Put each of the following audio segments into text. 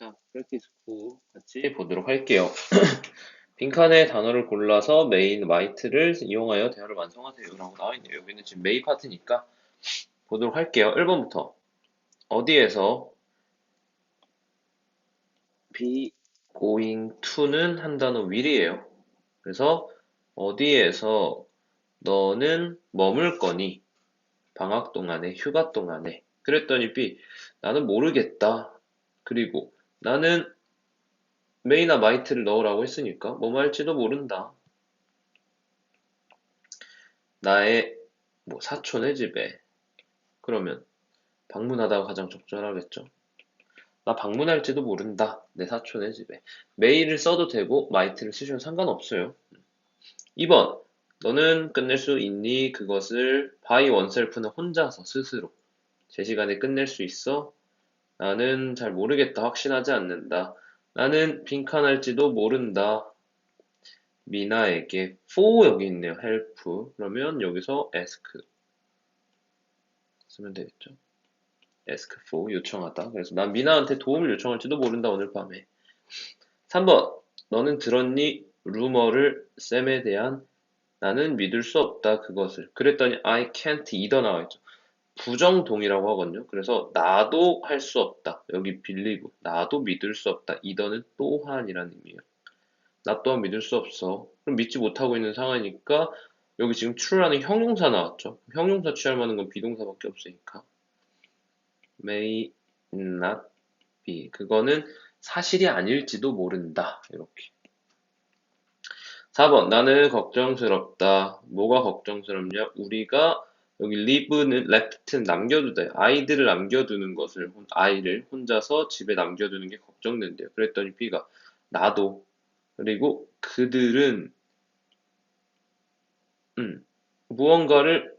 자, 프랙티스 9 같이 보도록 할게요. 빈칸에 단어를 골라서 메인 마이트를 이용하여 대화를 완성하세요. 라고 나와있네요. 여기는 지금 메이 파트니까 보도록 할게요. 1번부터 어디에서 be going to는 한 단어 will이에요. 그래서 어디에서 너는 머물 거니? 방학 동안에, 휴가 동안에. 그랬더니 B, 나는 모르겠다. 그리고 나는 메이나 마이트를 넣으라고 했으니까 뭐 할지도 모른다. 나의 뭐 사촌의 집에 그러면 방문하다가 가장 적절하겠죠. 나 방문할지도 모른다. 내 사촌의 집에. 메일을 써도 되고 마이트를 쓰시면 상관없어요. 2번. 너는 끝낼 수 있니? 그것을 by oneself는 혼자서 스스로 제 시간에 끝낼 수 있어? 나는 잘 모르겠다. 확신하지 않는다. 나는 빈칸할지도 모른다. 미나에게 for 여기 있네요. help. 그러면 여기서 ask 쓰면 되겠죠. ask for 요청하다. 그래서 난 미나한테 도움을 요청할지도 모른다. 오늘 밤에. 3번. 너는 들었니? 루머를 쌤에 대한 나는 믿을 수 없다. 그것을. 그랬더니 I can't either 나와 있죠. 부정동이라고 하거든요. 그래서 나도 할 수 없다. 여기 빌리고 나도 믿을 수 없다. 이더는 또한이라는 의미예요. 나 또한 믿을 수 없어. 그럼 믿지 못하고 있는 상황이니까 여기 지금 true라는 형용사 나왔죠. 형용사 취할 만한 건 비동사밖에 없으니까. may not be. 그거는 사실이 아닐지도 모른다. 이렇게. 4번. 나는 걱정스럽다. 뭐가 걱정스럽냐? 우리가 여기 leave는 left는 남겨두다. 아이들을 남겨두는 것을 아이를 혼자서 집에 남겨두는 게 걱정된대요. 그랬더니 B가 나도 그리고 그들은 음, 무언가를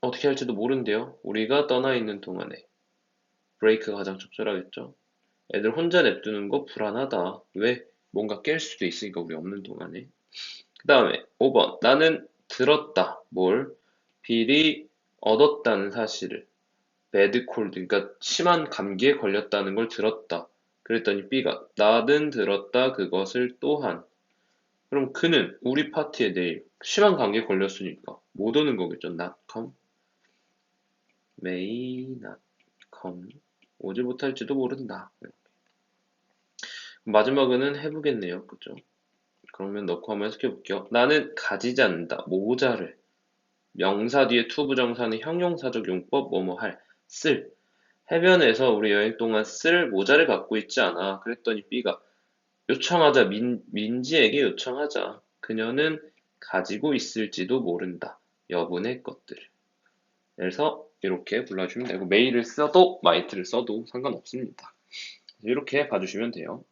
어떻게 할지도 모른대요. 우리가 떠나 있는 동안에 브레이크가 가장 적절하겠죠. 애들 혼자 냅두는 거 불안하다. 왜? 뭔가 깰 수도 있으니까 우리 없는 동안에. 그 다음에 5번 나는 들었다. 뭘? 빌이 얻었다는 사실을 배드 콜드, 그러니까 심한 감기에 걸렸다는 걸 들었다. 그랬더니 B가 나는 들었다 그것을 또한 그럼 그는 우리 파티에 내일 심한 감기에 걸렸으니까 못 오는 거겠죠. not come, may not come 오지 못할지도 모른다. 마지막은 해보겠네요. 그죠? 그러면 넣고 한번 해석해 볼게요. 나는 가지지 않는다. 모자를 명사 뒤에 투 부정사는 형용사적 용법 뭐뭐 할, 쓸. 해변에서 우리 여행 동안 쓸 모자를 갖고 있지 않아. 그랬더니 B가 요청하자. 민, 민지에게 요청하자. 그녀는 가지고 있을지도 모른다. 여분의 것들. 그래서 이렇게 불러주면 되고 메일을 써도 마이트를 써도 상관없습니다. 이렇게 봐주시면 돼요.